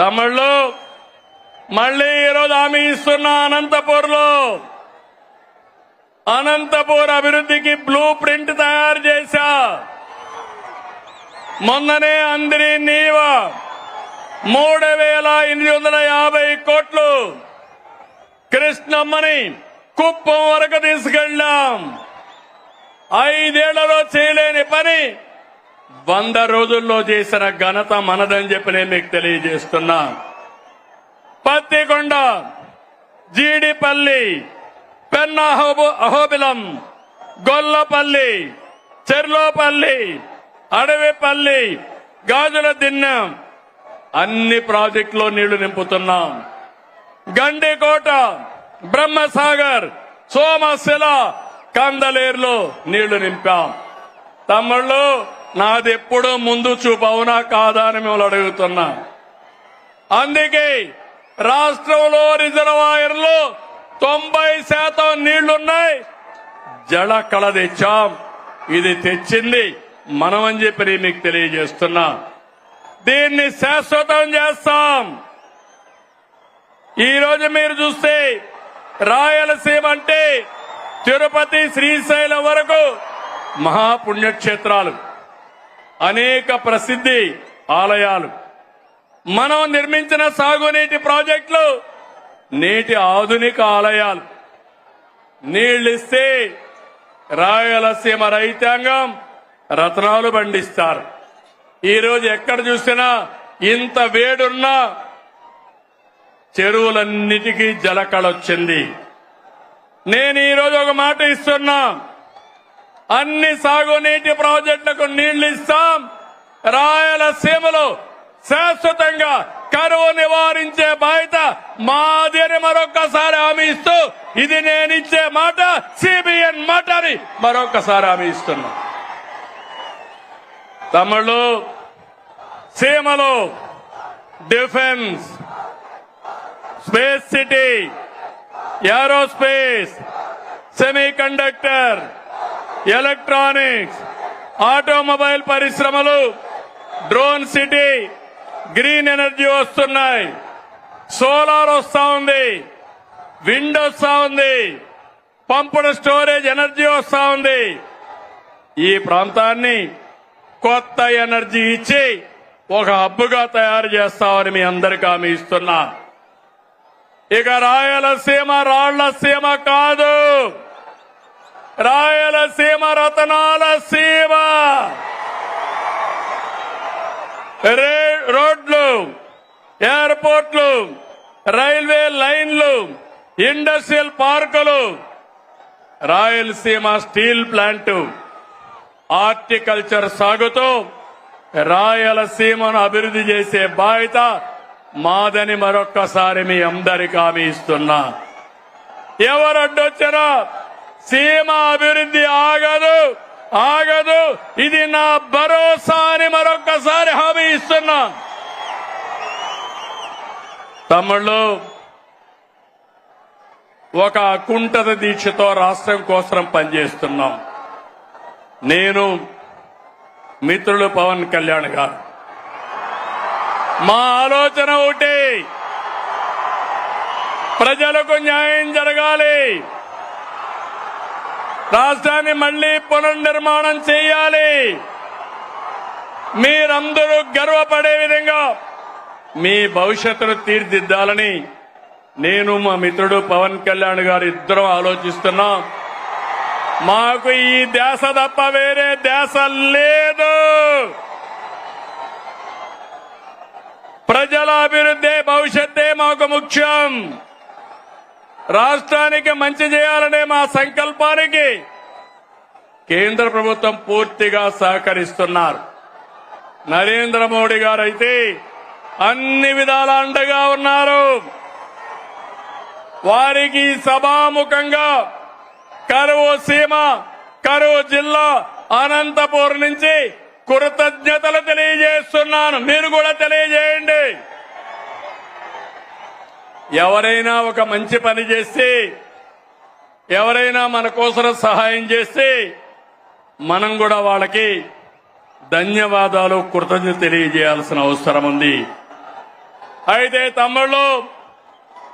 తమిళ్ళు మళ్ళీ ఈరోజు హామీ ఇస్తున్న అనంతపూర్లో అనంతపూర్ అభివృద్ధికి బ్లూ ప్రింట్ తయారు చేశా. మొన్ననే అందరి నీవ మూడు వేల ఎనిమిది వందల యాభై కోట్లు కృష్ణమ్మని కుప్పం వరకు తీసుకెళ్ళాం. ఐదేళ్ళలో చేయలేని పని వంద రోజుల్లో చేసిన ఘనత మనదని చెప్పి నేను మీకు తెలియజేస్తున్నా. పత్తికొండ జీడిపల్లి పెన్న అహోబు- అహోబిలం గొల్లపల్లి చెర్లోపల్లి అడవిపల్లి గాజుల దిన్నెం అన్ని ప్రాజెక్టులో నీళ్ళు నింపుతున్నాం. గండికోట బ్రహ్మసాగర్ సోమశిల కందలేరులో నీళ్ళు నింపాం. తమ్ముళ్ళు నాది ముందు చూపు అవునా కాదా అని మిమ్మల్ని అడుగుతున్నా. అందుకే రాష్ట్రంలో రిజర్వాయర్లు తొంభై శాతం నీళ్ళున్నాయి. జల కళ తెచ్చాం. ఇది తెచ్చింది మనమని చెప్పి మీకు తెలియజేస్తున్నా. దీన్ని శాశ్వతం చేస్తాం. ఈరోజు మీరు చూస్తే రాయలసీమ అంటే తిరుపతి శ్రీశైలం వరకు మహాపుణ్యక్షేత్రాలు. అనేక ప్రసిద్ధి ఆలయాలు. మనం నిర్మించిన సాగునీటి ప్రాజెక్టులు నేటి ఆధునిక ఆలయాలు. నీళ్ళిస్తే రాయలసీమ రైతాంగం రత్నాలు పండిస్తారు. ఈరోజు ఎక్కడ చూసినా ఇంత వేడున్నా చెరువులన్నిటికీ జలకళొచ్చింది నేను ఈరోజు ఒక మాట ఇస్తున్నా. అన్ని సాగునీటి ప్రాజెక్టులకు నీళ్ళు ఇస్తాం రాయలసీమలో శాశ్వతంగా కరువు నివారించే బాధ్యత మాదిరి మరొకసారి మరొక్కసారి హామీ ఇస్తూ ఇది నేను ఇచ్చే మాట సిబిఎన్ మాట అని మరొక్కసారి హామీ ఇస్తున్నా. తమిళు సీమలో defence space city aerospace semiconductor electronics automobile పరిశ్రమలు డ్రోన్ సిటీ గ్రీన్ ఎనర్జీ వస్తున్నాయి. సోలార్ వస్తా ఉంది. విండ్ వస్తా ఉంది. పంపుడు స్టోరేజ్ ఎనర్జీ వస్తా ఉంది. ఈ ప్రాంతాన్ని కొత్త ఎనర్జీ ఇచ్చి ఒక హబ్బుగా తయారు చేస్తామని మీ అందరికీ హామీ ఇస్తున్నా. ఇక రాయలసీమ రాళ్ళసీమ కాదు. రాయలసీమ రతనాల సీమ. రే- రోడ్లు ఎయిర్పోర్ట్లు రైల్వే లైన్లు ఇండస్ట్రియల్ పార్కులు రాయలసీమ స్టీల్ ప్లాంట్ హార్టికల్చర్ సాగుతూ రాయలసీమను అభివృద్ధి చేసే బాధ్యత మాదని మరొక్కసారి మీ అందరికీ హామీ ఇస్తున్నా. ఎవరు అడ్డొచ్చారా సీమ అభివృద్ధి ఆగదు ఆగదు. ఇది నా భరోసా అని మరొక్కసారి హామీ ఇస్తున్నా. తమ్ముళ్ళు ఒక అకుంఠత దీక్షతో రాష్ట్రం కోసం పనిచేస్తున్నాం. నేను మిత్రులు పవన్ కళ్యాణ్ గారు. మా ఆలోచన ఒకటి. ప్రజలకు న్యాయం జరగాలి. రాష్ట్రాన్ని మళ్ళీ పునర్నిర్మాణం చేయాలి. మీరందరూ గర్వపడే విధంగా మీ భవిష్యత్తును తీర్దిద్దాలని నేను మా మిత్రుడు పవన్ కళ్యాణ్ గారు ఇద్దరం ఆలోచిస్తున్నాం. మాకు ఈ దేశ తప్ప వేరే దేశ లేదు. ప్రజల అభివృద్ధి భవిష్యత్తే మాకు ముఖ్యం. రాష్ట్రానికి మంచి చేయాలనే మా సంకల్పానికి కేంద్ర ప్రభుత్వం పూర్తిగా సహకరిస్తున్నారు. నరేంద్ర మోడీ గారు అయితే అన్ని విధాల అండగా ఉన్నారు. వారికి సభాముఖంగా కరువు సీమ కరువు జిల్లా అనంతపూర్ నుంచి కృతజ్ఞతలు తెలియజేస్తున్నాను. మీరు కూడా తెలియజేయండి. ఎవరైనా ఒక మంచి పని చేస్తే ఎవరైనా మన కోసం సహాయం చేస్తే మనం కూడా వాళ్ళకి ధన్యవాదాలు కృతజ్ఞత తెలియజేయాల్సిన అవసరం ఉంది. అయితే తమ్ముళ్ళు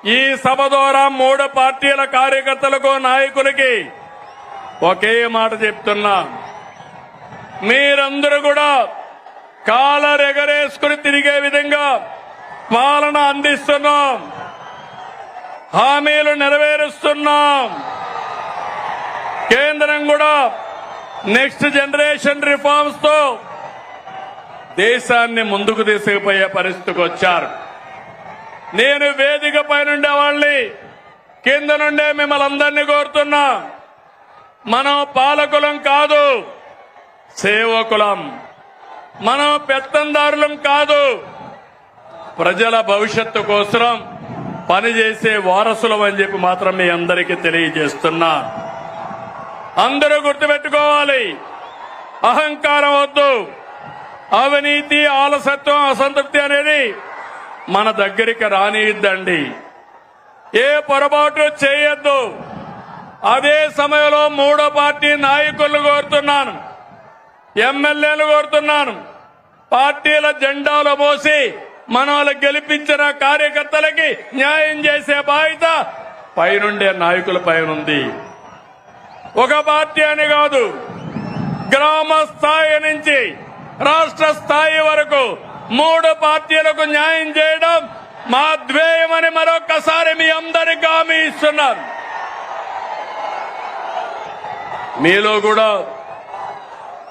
ఈ సభ ద్వారా మూడు పార్టీల కార్యకర్తలకు నాయకులకి ఒకే మాట చెప్తున్నా. మీరందరూ కూడా కాలరెగరేసుకుని తిరిగే విధంగా పాలన అందిస్తున్నాం. హామీలు నెరవేరుస్తున్నాం. కేంద్రం కూడా నెక్స్ట్ జనరేషన్ రిఫార్మ్స్తో దేశాన్ని ముందుకు తీసుకుపోయే పరిస్థితికి వచ్చారు. నేను వేదిక పైనుండే వాళ్ళని కింద నుండే మిమ్మల్ని అందరినీ కోరుతున్నా. మనం పాలకులం కాదు సేవకులం. మనం పెత్తందారులం కాదు ప్రజల భవిష్యత్తు కోసం పనిచేసే వారసులం అని చెప్పి మాత్రం మీ అందరికీ తెలియజేస్తున్నా. అందరూ గుర్తుపెట్టుకోవాలి. అహంకారం వద్దు. అవినీతి ఆలసత్వం అసంతృప్తి అనేది మన దగ్గరికి రానియద్దండి ఏ పొరపాటు చేయొద్దు. అదే సమయంలో మూడో పార్టీ నాయకులను కోరుతున్నాను. ఎమ్మెల్యేలు కోరుతున్నాను. పార్టీల జెండాలు మోసి మనల్ని గెలిపించిన కార్యకర్తలకి న్యాయం చేసే బాధ్యత పైనుండే నాయకుల పైనుంది. ఒక పార్టీ అని కాదు గ్రామ స్థాయి నుంచి రాష్ట్ర స్థాయి వరకు మూడు పార్టీలకు న్యాయం చేయడం మా ధ్యేయమని మరొకసారి మీ అందరికి హామీ ఇస్తున్నాను. మీలో కూడా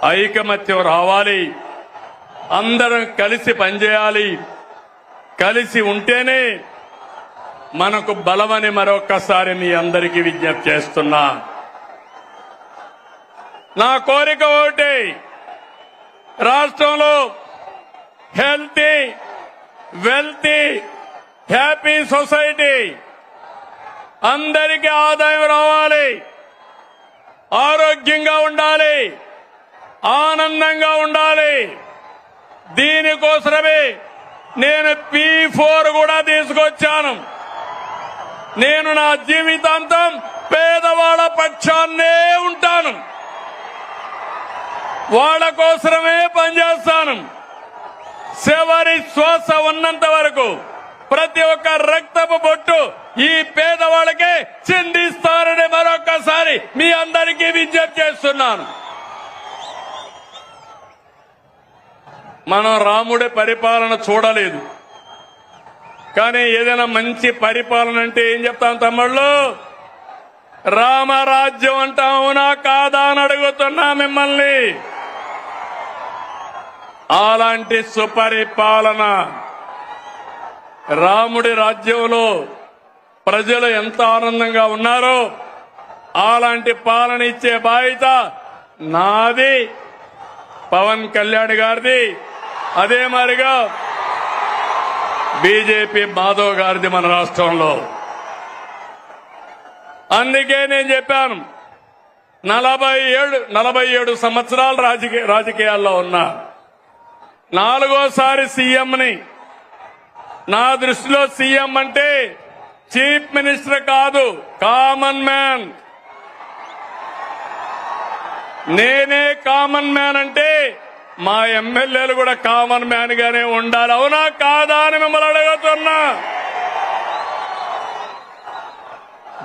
ఐకమత్యం రావాలి. అందరం కలిసి పనిచేయాలి. కలిసి ఉంటేనే మనకు బలమని మరొక్కసారి మీ అందరికీ విజ్ఞప్తి చేస్తున్నా. నా కోరిక ఒకటి రాష్ట్రంలో హెల్తీ వెల్తీ హ్యాపీ సొసైటీ అందరికీ ఆదాయం రావాలి ఆరోగ్యంగా ఉండాలి ఆనందంగా ఉండాలి. దీనికోసమే నేను పీ ఫోర్ కూడా తీసుకొచ్చాను. నేను నా జీవితాంతం పేదవాళ్ళ పక్షాన్నే ఉంటాను. వాళ్ళ కోసమే పనిచేస్తాను. చివరి శ్వాస ఉన్నంత వరకు ప్రతి ఒక్క రక్తపు బొట్టు ఈ పేదవాళ్ళకే చిందిస్తారని మరొక్కసారి మీ అందరికీ విజ్ఞప్తి చేస్తున్నాను. మనం రాముడి పరిపాలన చూడలేదు. కానీ ఏదైనా మంచి పరిపాలన అంటే ఏం చెప్తాం తమ్ముళ్ళు? రామరాజ్యం అంటా అవునా కాదా అని అడుగుతున్నా మిమ్మల్ని. అలాంటి సుపరిపాలన రాముడి రాజ్యంలో ప్రజలు ఎంత ఆనందంగా ఉన్నారో అలాంటి పాలన ఇచ్చే బాధ్యత నాది. పవన్ కళ్యాణ్ గారిది. అదే మారిగా బీజేపీ మాధవ్ గారిది మన రాష్ట్రంలో. అందుకే నేను చెప్పాను నలభై ఏడు నలభై ఏడు సంవత్సరాలు రాజకీయ రాజకీయాల్లో ఉన్నా. నాలుగోసారి సీఎంని. నా దృష్టిలో సీఎం అంటే చీఫ్ మినిస్టర్ కాదు కామన్ మ్యాన్. నేనే కామన్ మ్యాన్ అంటే మా ఎమ్మెల్యేలు కూడా కామన్ మ్యాన్ గానే ఉండాలి. అవునా? కాదా అని మిమ్మల్ని అడుగుతున్నా.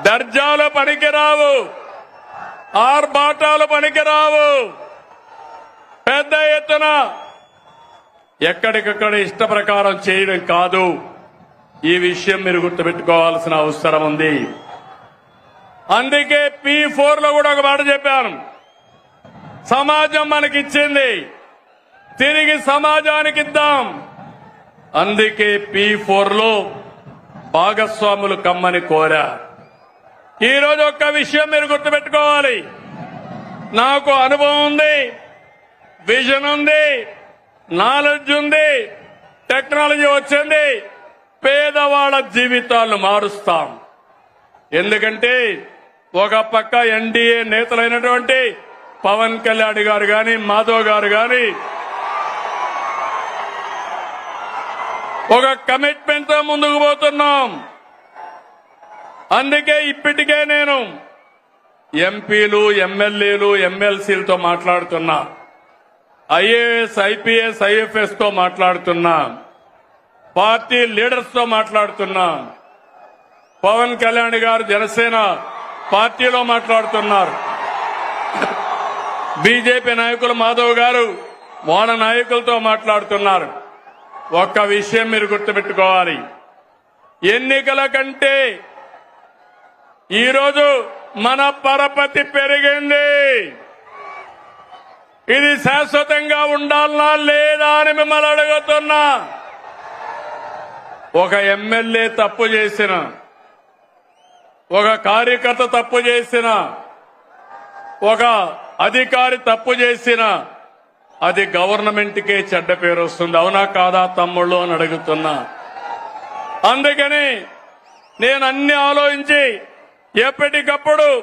దర్జాలు పనికిరావు. ఆర్భాటాలు పనికిరావు. పెద్ద ఎత్తున ఎక్కడికక్కడ ఇష్ట ప్రకారం చేయడం కాదు. ఈ విషయం మీరు గుర్తుపెట్టుకోవాల్సిన అవసరం ఉంది. అందుకే పి ఫోర్లో కూడా ఒక మాట చెప్పాను. సమాజం మనకిచ్చింది. తిరిగి సమాజానికి ఇద్దాం అందుకే పి ఫోర్లో భాగస్వాములు కమ్మని కోరా. ఈరోజు ఒక్క విషయం మీరు గుర్తుపెట్టుకోవాలి. నాకు అనుభవం ఉంది విజన్ ఉంది నాలెడ్జ్ ఉంది టెక్నాలజీ వచ్చింది పేదవాళ్ళ జీవితాలను మారుస్తాం. ఎందుకంటే ఒక పక్క ఎన్డీఏ నేతలైనటువంటి పవన్ కళ్యాణ్ గారు గాని మాధవ్ గారు గాని ఒక కమిట్మెంట్తో ముందుకు పోతున్నాం. అందుకే ఇప్పటికే నేను ఎంపీలు ఎమ్మెల్యేలు ఎమ్మెల్సీలతో మాట్లాడుతున్నా. ఐఏఎస్ ఐపీఎస్ ఐఎఫ్ఎస్తో మాట్లాడుతున్నా. పార్టీ లీడర్స్తో మాట్లాడుతున్నా. పవన్ కళ్యాణ్ గారు జనసేన పార్టీలో మాట్లాడుతున్నారు. బీజేపీ నాయకులు మాధవ్ గారు వాళ్ళ నాయకులతో మాట్లాడుతున్నారు. ఒక్క విషయం మీరు గుర్తుపెట్టుకోవాలి. ఎన్నికల కంటే ఈరోజు మన పరపతి పెరిగింది. ఇది శాశ్వతంగా ఉండాలనా లేదా అని మిమ్మల్ని అడుగుతున్నా. ఒక ఎమ్మెల్యే తప్పు చేసిన ఒక కార్యకర్త తప్పు చేసిన ఒక అధికారి తప్పు చేసిన అది గవర్నమెంట్కే చెడ్డ పేరు వస్తుంది. అవునా కాదా తమ్ముళ్ళు అని అడుగుతున్నా. అందుకని నేను అన్ని ఆలోచించి ఎప్పటికప్పుడు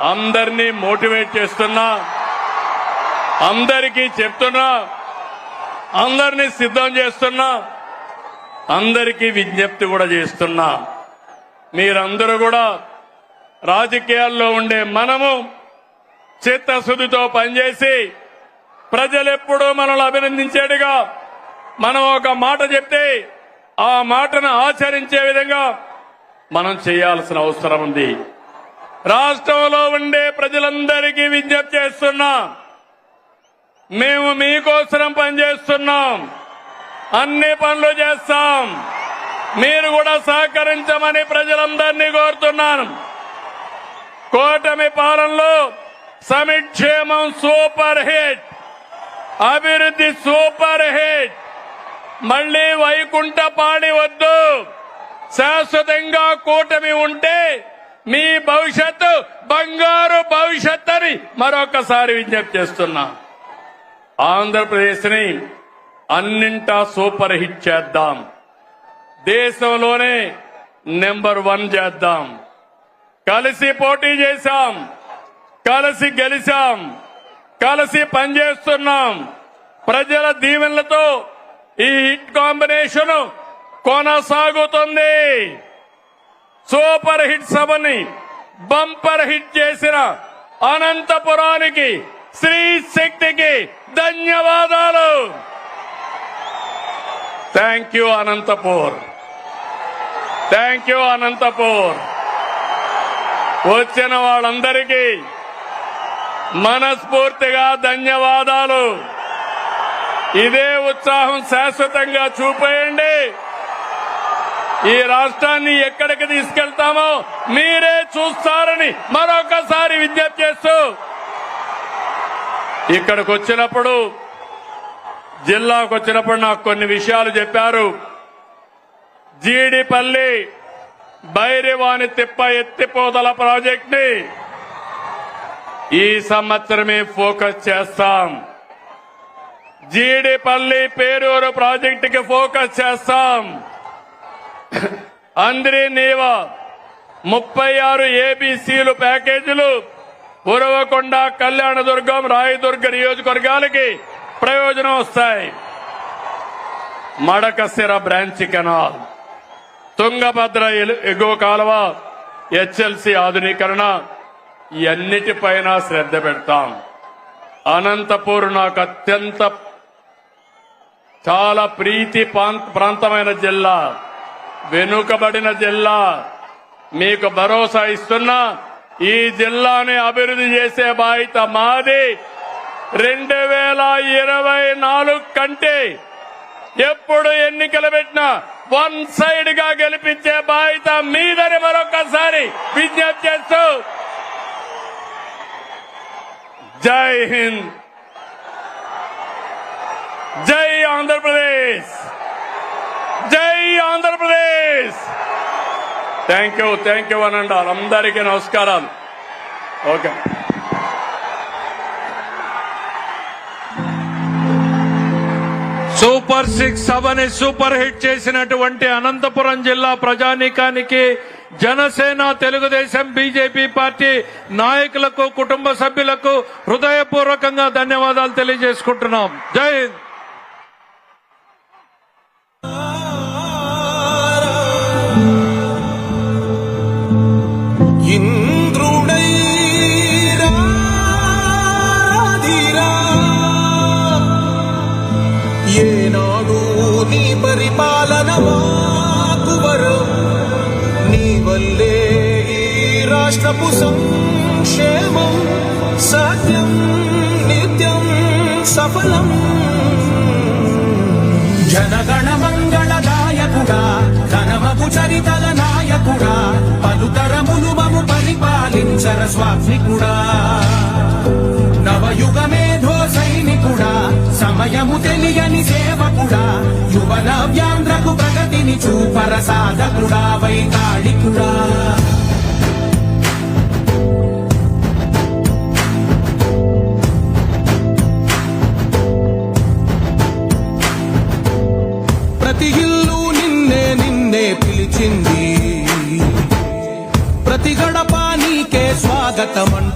అందరినీ మోటివేట్ చేస్తున్నా. అందరికీ చెప్తున్నా. అందరినీ సిద్ధం చేస్తున్నా. అందరికీ విజ్ఞప్తి కూడా చేస్తున్నా. మీరందరూ కూడా రాజకీయాల్లో ఉండే మనము చిత్తశుద్ధితో పనిచేసి ప్రజలెప్పుడూ మనల్ని అభినందించేట్టుగా మనం ఒక మాట చెప్తే ఆ మాటను ఆచరించే విధంగా మనం చేయాల్సిన అవసరం ఉంది. రాష్ట్రంలో ఉండే ప్రజలందరికీ విజ్ఞప్తి చేస్తున్నాం మేము మీకోసం పనిచేస్తున్నాం అన్ని పనులు చేస్తాం మీరు కూడా సహకరించమని ప్రజలందరినీ కోరుతున్నాను. కూటమి పాలనలో సమిక్షేమం సూపర్ హిట్. అభివృద్ధి సూపర్ హిట్. మళ్ళీ వైకుంఠ పాడి వద్దు. శాశ్వతంగా కూటమి ఉంటే మీ భవిష్యత్తు బంగారు భవిష్యత్ అని మరొకసారి విజ్ఞప్తి చేస్తున్నా. ఆంధ్రప్రదేశ్ని అన్నింటా సూపర్ హిట్ చేద్దాం. దేశంలోనే నెంబర్ వన్ చేద్దాం. కలిసి పోటీ చేశాం. కలిసి గెలిచాం. కలిసి పనిచేస్తున్నాం. ప్రజల దీవెనలతో ఈ హిట్ కాంబినేషన్ కొనసాగుతుంది. సూపర్ హిట్ సభని బంపర్ హిట్ చేసిన అనంతపురానికి శ్రీ శక్తికి ధన్యవాదాలు. Thank you Anantapur. Thank you Anantapur. వచ్చిన వాళ్ళందరికీ మనస్ఫూర్తిగా ధన్యవాదాలు. ఇదే ఉత్సాహం శాశ్వతంగా చూపేయండి. ఈ రాష్ట్రాన్ని ఎక్కడికి తీసుకెళ్తామో మీరే చూస్తారని మరొకసారి విజ్ఞప్తి చేస్తూ ఇక్కడికి వచ్చినప్పుడు జిల్లాకు వచ్చినప్పుడు నాకు కొన్ని విషయాలు చెప్పారు. జీడిపల్లి బైరివాణి తిప్ప ఎత్తిపోదల ప్రాజెక్ట్ని ఈ సంవత్సరమే ఫోకస్ చేస్తాం. జీడిపల్లి పేరూరు ప్రాజెక్టుకి ఫోకస్ చేస్తాం. అందరి నీవ ముప్పై ఆరు ఏబీసీలు ప్యాకేజీలు ఉరవకొండ కళ్యాణదుర్గం రాయదుర్గ నియోజకవర్గాలకి ప్రయోజనం వస్తాయి. మడకసిర బ్రాంచ్ కెనాల్ తుంగభద్ర ఎలు- ఎగువ కాలువ హెచ్ఎల్సి ఎన్నిటిపైన శ్రద్ధ పెడతాం. అనంతపూర్ నాకు అత్యంత చాలా ప్రీతి ప్రాంతమైన జిల్లా. వెనుకబడిన జిల్లా. మీకు భరోసా ఇస్తున్నా. ఈ జిల్లాని అభివృద్ధి చేసే బాధ్యత మాది. రెండు వేల ఇరవై నాలుగు కంటే ఎప్పుడు ఎన్నికలు పెట్టినా వన్ సైడ్గా గెలిపించే బాధ్యత మీదని మరొకసారి విజ్ఞప్తి చేస్తూ జై హింద్. జై ఆంధ్రప్రదేశ్. జై Andhra Pradesh. Thank you thank you అనండి. అందరికీ నమస్కారాలు. ఓకే సూపర్ సిక్స్ సభని సూపర్ హిట్ చేసినటువంటి అనంతపురం జిల్లా ప్రజానీకానికి జనసేన తెలుగుదేశం బీజేపీ పార్టీ నాయకులకు కుటుంబ సభ్యులకు హృదయపూర్వకంగా ధన్యవాదాలు తెలియజేసుకుంటున్నాం. జై హింద్. రాష్ట్రపు సంక్షేమం సత్యం నిత్యం సఫలం. జనగణ మంగళదాయకుడా ధనమపు చరితల నాయకుడా పలుతరములు మము పరిపాలించర స్వామికుడా నవయుగ మేధో సైనికుడా సమయము తెలియని సేవకుడా యువన వ్యాంధ్రకు ప్రగతిని చూపర సాధకుడా వైతాళికుడా. ಮಾತ ಮಣ್ಣು